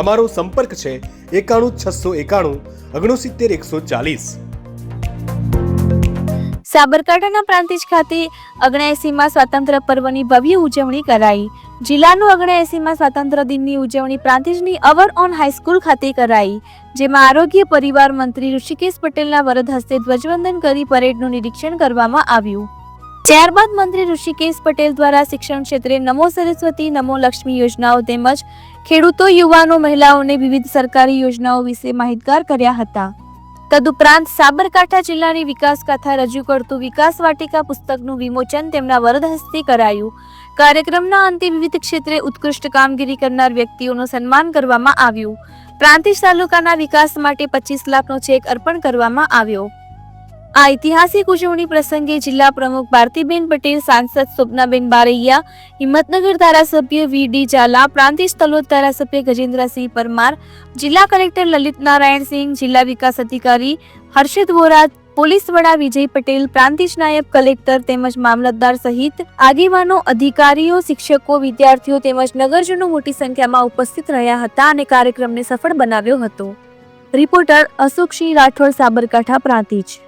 અમારો સંપર્ક છે એકાણું છસો એકાણું ઓગણસિત્તેર એકસો ચાલીસ. સાબરકાંઠાના પ્રાંતિજ ખાતે અગણાએસીમાં સ્વાતંત્ર્ય પર્વની ભવ્ય ઉજવણી કરાઈ. જિલ્લાનું અગણાએસીમાં સ્વાતંત્ર્ય દિનની ઉજવણી પ્રાંતિજની અવર ઓન હાઈસ્કૂલ ખાતે કરાઈ. જેમાં આરોગ્ય પરિવાર મંત્રી ઋષિકેશ પટેલના વરદ હસ્તે ધ્વજવંદન કરી પરેડનું નિરીક્ષણ કરવામાં આવ્યું. ત્યારબાદ મંત્રી ઋષિકેશ પટેલ દ્વારા શિક્ષણ ક્ષેત્રે નમો સરસ્વતી, નમો લક્ષ્મી યોજનાઓ તેમજ ખેડૂતો, યુવાનો, મહિલાઓને વિવિધ સરકારી યોજનાઓ વિશે માહિતગાર કર્યા હતા. તદુપરાંત સાબરકાંઠા જિલ્લાની વિકાસ ગાથા રજૂ કરતું વિકાસ વાટિકા પુસ્તકનું વિમોચન તેમના વરદ હસ્તે કરાયું. કાર્યક્રમના અંતે વિવિધ ક્ષેત્રે ઉત્કૃષ્ટ કામગીરી કરનાર વ્યક્તિઓનું સન્માન કરવામાં આવ્યું. પ્રાંતિજ તાલુકાના વિકાસ માટે પચીસ લાખનો ચેક અર્પણ કરવામાં આવ્યો. આ ઐતિહાસિક ઉજવણી પ્રસંગે જિલ્લા પ્રમુખ ભારતીબેન પટેલ, સાંસદ સ્વપ્નાબેન બારૈયા, હિંમતનગર ધારાસભ્ય વી ડી ઝાલા, પ્રાંતિજ તલોદ ધારાસભ્ય ગજેન્દ્રસિંહ પરમાર, જિલ્લા કલેક્ટર લલિત નારાયણસિંહ જિલ્લા વિકાસ અધિકારી હર્ષદ વોરા, પોલીસ વડા વિજય પટેલ, પ્રાંતિજ નાયબ કલેક્ટર તેમજ મામલતદાર સહિત આગેવાનો, અધિકારીઓ, શિક્ષકો, વિદ્યાર્થીઓ તેમજ નગરજનો મોટી સંખ્યામાં ઉપસ્થિત રહ્યા હતા અને કાર્યક્રમને સફળ બનાવ્યો હતો. રિપોર્ટર અશોકસિંહ રાઠોડ, સાબરકાંઠા, પ્રાંતિજ.